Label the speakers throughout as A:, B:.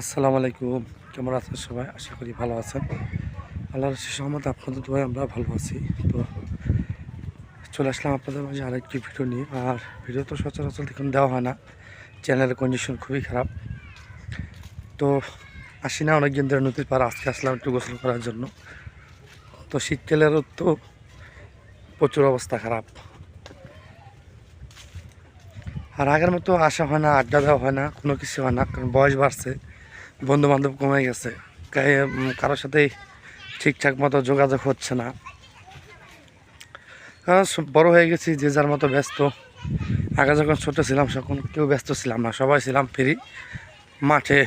A: আসসালামু আলাইকুম। কেমন আছেন সবাই? আশা করি ভালো আছেন। আল্লাহর সহমত আপনাদের দোয়ায় আমরা ভালো আছি। তো চলে আসলাম আপনাদের মাঝে আরেকটি ভিডিও নিয়ে। আর ভিডিও তো সচরাচর দেখুন দেওয়া হয় না। চ্যানেলের কন্ডিশন খুবই খারাপ। তো আসি না অনেক দিন ধরে নদীর পার আজকে আসলাম একটু গোসল করার জন্য। তো শীতকালেরও তো প্রচুর অবস্থা খারাপ। আর আগের মতো আসা হয় না, আড্ডা দেওয়া হয় না, কোনো কিছু হয় না, কারণ বয়স বাড়ছে। বন্ধু বান্ধব কমে গেছে। কারোর সাথেই ঠিকঠাক মতো যোগাযোগ হচ্ছে না। কারণ বড় হয়ে গেছি, যে যার মতো ব্যস্ত। আগে যখন ছোট ছিলাম তখন কেউ ব্যস্ত ছিলাম না, সবাই ছিলাম ফ্রি। মাঠে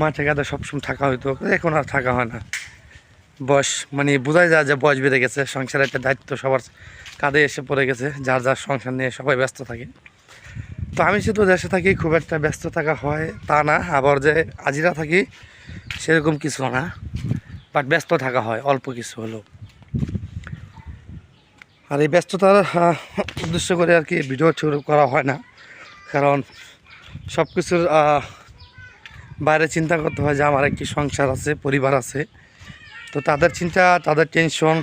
A: মাঠে গাদে সবসময় থাকা হইতো, এখন আর থাকা হয় না। বয়স মানে বোঝাই যায় যে বয়স বেড়ে গেছে, সংসারের একটা দায়িত্ব সবার কাঁধে এসে পড়ে গেছে, যার যার সংসার নিয়ে সবাই ব্যস্ত থাকে। তো আমি শুধু দেশে থাকি, খুব একটা ব্যস্ত থাকা হয় তা না। আবার যে আজিরা থাকি, সেরকম কিছু না। বাট ব্যস্ত থাকা হয়, অল্প কিছু হলেও। আর এই ব্যস্ততার উদ্দেশ্য করে আর কি ভিডিও শুরু করা হয় না। কারণ সব কিছুর বাইরে চিন্তা করতে হয় যে আমার একটি সংসার আছে, পরিবার আছে। তো তাদের চিন্তা, তাদের টেনশন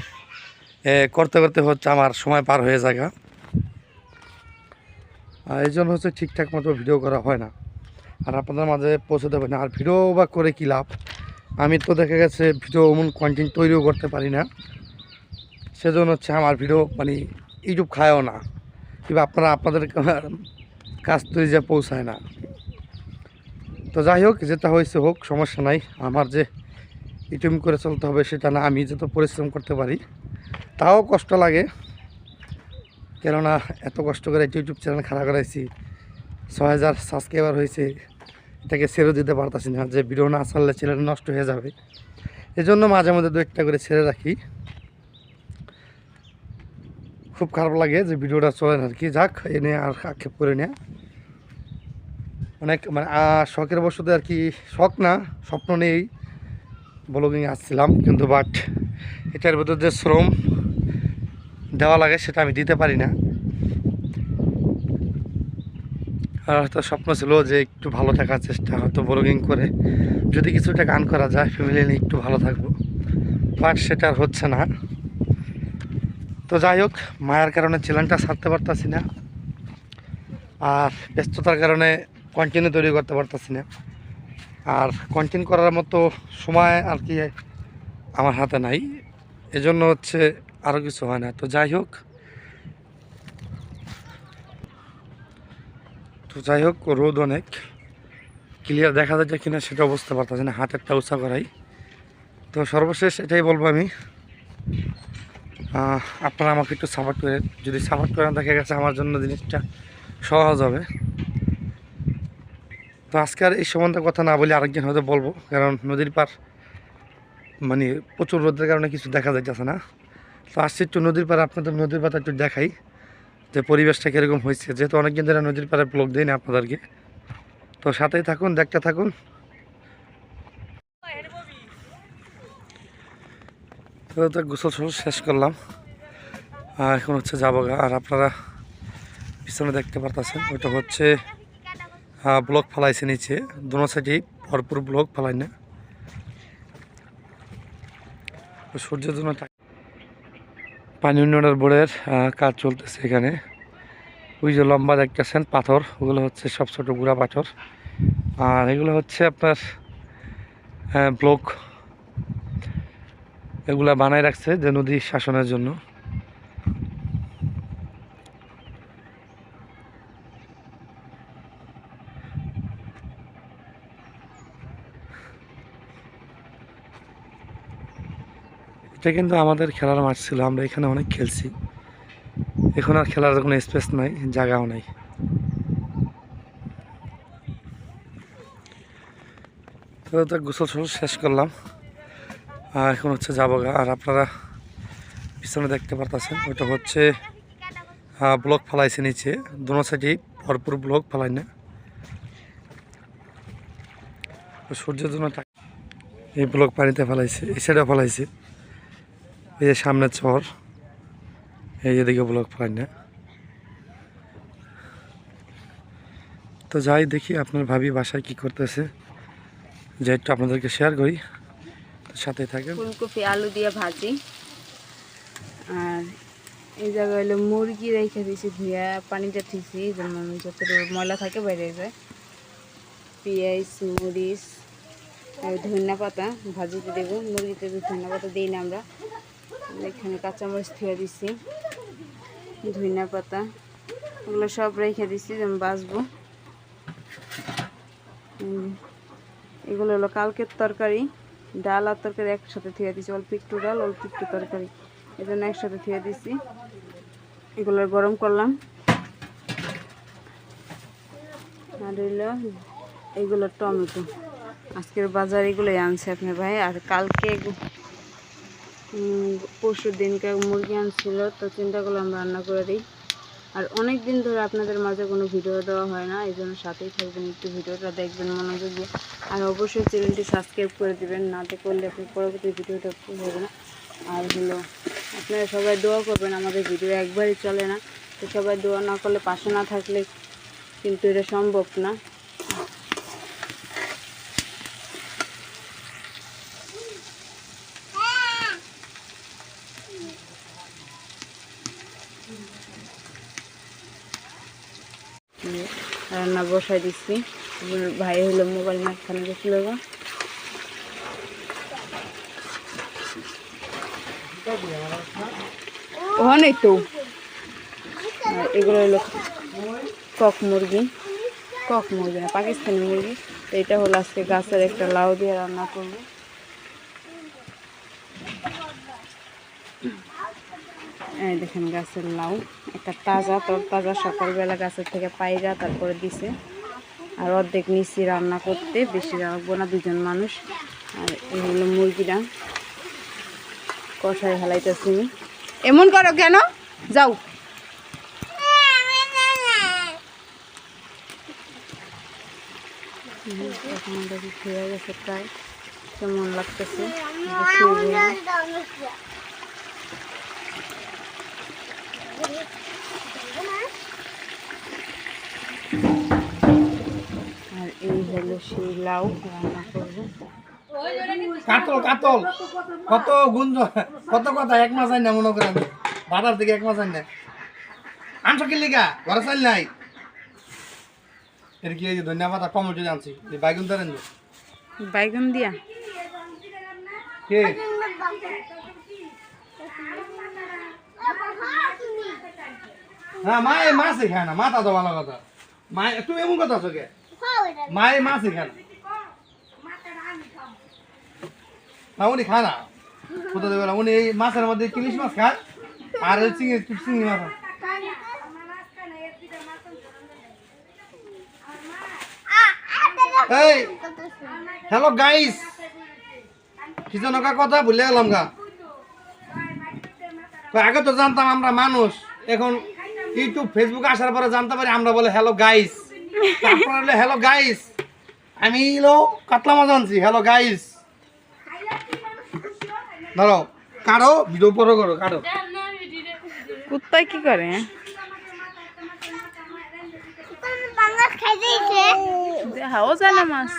A: করতে করতে হচ্ছে আমার সময় পার হয়ে যায় এই জন্য হচ্ছে ঠিকঠাক মতো ভিডিও করা হয় না। আর আপনাদের মাঝে পৌঁছে দেবে না। আর ভিডিও বা করে কী লাভ? আমি তো দেখা গেছে ভিডিও এমন কন্টেন্ট তৈরিও করতে পারি না। সেজন্য হচ্ছে আমার ভিডিও মানে ইউটিউব খায়ও না। কিংবা আপনারা আপনাদের কাজ তৈরি যে পৌঁছায় না। তো যাই হোক, যেটা হয়েছে হোক, সমস্যা নাই। আমার যে ইউটিউব করে চলতে হবে সেটা না, আমি যত পরিশ্রম করতে পারি, তাও কষ্ট লাগে। কেননা এত কষ্ট করে ইউটিউব চ্যানেল খাড়া করাইছি, ছয় হাজার সাবস্ক্রাইবার হয়েছে, এটাকে ছেড়ে দিতে পারতাছি না, যে ভিডিও না ছাড়লে চ্যানেল নষ্ট হয়ে যাবে। এজন্য মাঝে মধ্যে দু একটা করে ছেড়ে রাখি। খুব খারাপ লাগে যে ভিডিওটা চলে না আর কি। যাক এনে আর আক্ষেপ করে নেয়া। অনেক মানে শখের বসতে আর কি, শখ না, স্বপ্ন নেই ব্লগিং আসছিলাম, কিন্তু বাট এটার ভিতর যে শ্রম দেওয়া লাগে সেটা আমি দিতে পারি না। আর হয়তো স্বপ্ন ছিল যে একটু ভালো থাকার চেষ্টা, হয়তো ব্লগিং করে। যদি কিছু টাকা আর্ন করা যায় ফ্যামিলি নিয়ে একটু ভালো থাকব। বাট সেটা আর হচ্ছে না। তো যাই হোক, মায়ের কারণে চ্যানেলটা ছাড়তে পারতাছি না। আর ব্যস্ততার কারণে কন্টিনিউ তৈরি করতে পারতাছি না। আর কন্টিনিউ করার মতো সময় আর কি আমার হাতে নাই। এজন্য হচ্ছে আরও কিছু হয় না। তো যাই হোক। তো যাই হোক, রোদ অনেক। ক্লিয়ার দেখা যাচ্ছে কিনা সেটা বুঝতে পারতেছি না হাতেরটা উঁচা করাই। তো সর্বশেষ এটাই বলব আমি। আপনারা আমাকে একটু সাপোর্ট করেন। যদি সাপোর্ট করেন, দেখা গেছে আমার জন্য জিনিসটা সহজ হবে। তো আজকে আর এই সম্বন্ধে কথা না বলে আরেকদিন হয়তো বলব, কারণ নদীর পার মানে প্রচুর রোদের কারণে কিছু দেখা যাইতেছে না। তো আসছি একটু নদীর পাড়ে, আপনাদের নদীর পাড়ে একটু দেখাই যে পরিবেশটা কীরকম হয়েছে। যেহেতু অনেকদিন ধরে নদীর পাড়ে ব্লগ দিই না আপনাদেরকে। তো সাথেই থাকুন, দেখতে থাকুন। গোসল টোসল শেষ করলাম। আর এখন হচ্ছে যাব। আর আপনারা পিছনে দেখতে পারতেছেন, ওইটা হচ্ছে ব্লক ফালাইছে নিচে। দোনো সাইডেই ভরপুর ব্লক ফালাই না সূর্যের জন্য পানি উন্নয়নের বোর্ডের কাজ চলতেছে এখানে। ওই যে লম্বা দেখতেছেন পাথর, ওগুলো হচ্ছে সব ছোটো গুঁড়া পাথর। আর এগুলো হচ্ছে আপনার ব্লক। এগুলা বানায় রাখছে যে নদী শাসনের জন্য। এটা কিন্তু আমাদের খেলার মাঠ ছিল, আমরা এখানে অনেক খেলছি। এখন আর খেলার কোনো স্পেস নাই, জায়গাও নাই। তো গোসল টোসল শেষ করলাম। আর এখন হচ্ছে যাব আর আপনারা পিছনে দেখতে পারতেছেন ওটা হচ্ছে ব্লক ফেলাইছে নিচে। দোনো সাইডেই ভরপুর ব্লক ফেলাই না। সূর্যের জন্য এই ব্লক পানিতে ফেলাইছে, এই সাইডে ফেলাইছে। এই যে সামনে চর, এই এদিকে ব্লক ফেলাই না তো যাই দেখি আপনার ভাবি বাসায় কি করতেছে। যে একটু আপনাদেরকে শেয়ার করি। সাথে থাকে
B: ফুলকপি, আলু দিয়ে ভাজি। আর এই জায়গায় হলো মুরগি রেখে দিয়েছি ধুয়া, পানিটা ঠিকছি যেমন যত ময়লা থাকে বাইরে যায়। পেঁয়াজ, মরিচ ধনিয়া পাতা ভাজিতে দেবো। মুরগিতে ধনিয়া পাতা দিই না আমরা। এখানে কাঁচামরিচ ধুয়ে দিচ্ছি ধনিয়া পাতা ওগুলো সব রেখে দিচ্ছি যেমন উম, এগুলো হলো কালকের তরকারি ডাল আর তরকারি একসাথে থুয়ে দিছি অল্প একটু ডাল অল্প একটু তরকারি এই জন্য একসাথে থুয়ে দিছি। এগুলো গরম করলাম। আর হইল এইগুলো টমেটো। আজকের বাজার এগুলোই আনছে আপনার ভাই আর কালকে পরশু দিনকে মুরগি আনছিল, তো চিন্তা করলাম রান্না করে দিই। আর অনেক দিন ধরে আপনাদের মাঝে কোনো ভিডিও দেওয়া হয় না এই জন্য সাথেই থাকবেন, একটু ভিডিওটা দেখবেন, মনোযোগ দিয়ে। আর অবশ্যই চ্যানেলটি সাবস্ক্রাইব করে দিবেন নাতে করলে আপনি পরবর্তী ভিডিওটা হবে না। আর হলো, আপনারা সবাই দোয়া করবেন, আমাদের ভিডিও একবারই চলে না। তো সবাই দোয়া না করলে পাশে না থাকলে কিন্তু এটা সম্ভব না দিয়ে রান্না বসাই দিচ্ছি ভাই হলো মোবাইল মাঝখানে গেছিল গো। ওখানেই তো। এগুলো হলো কক মুরগি। কক মুরগি না, পাকিস্তানি মুরগি। এটা হলো আজকে গাছের একটা লাউ দিয়ে রান্না করব। দেখেন গাছের লাউ। একটা তাজা তোর তাজা সকালবেলা গাছের থেকে পাইরা তারপরে দিছে। আর অর্ধেক নিচি রান্না করতে বেশি রাখব না দুজন মানুষ। আর এই হলো মুরগিরা কষাই হালাইতেছি এমন করো কেন? যাও। এখন গেছে প্রায়। কেমন লাগতেছে দেখি বলব। আর এই হলো সেই লাউ রান্না করব।
A: কাতল কাতল। কত গুঞ্জ কত কথা এক মাস আইন না মনে করেন বাজার থেকে এক মাস আইন না। আনছো কি লিগা? ঘরে চাল নাই? এর কি এই ধন্যবাদ টমেটো আনছি এই বাইগুন ধরেন
B: বাইগন দিয়া?
A: কে? হ্যাঁ মা এই মাছই খায় না, মাথা তো ভালো কথা। মা তুমি এমন কথা আছো কে? মা এই মাছই খায় না না উনি খায় না। কোথা দেবে না উনি এই মাছের মধ্যে ইলিশ মাছ খায়, আর চিংড়ি চিংড়ি মাছ। এই, হ্যালো গাইস, কি যেন কথা ভুলে গেলাম গা। আগে তো জানতাম আমরা মানুষ, এখন ইউটিউব ফেসবুক আসার পরে জানতে পারি আমরা বলে হ্যালো গাইস তারপর হলো হ্যালো গাইস আমি হলো কাতলা মাছ আনছি হ্যালো গাইস ধরো কারও ভিডিও পরো করো কারও
B: কুত্তায় কি করে? হ্যাঁ? দেখাও জানে মাছ।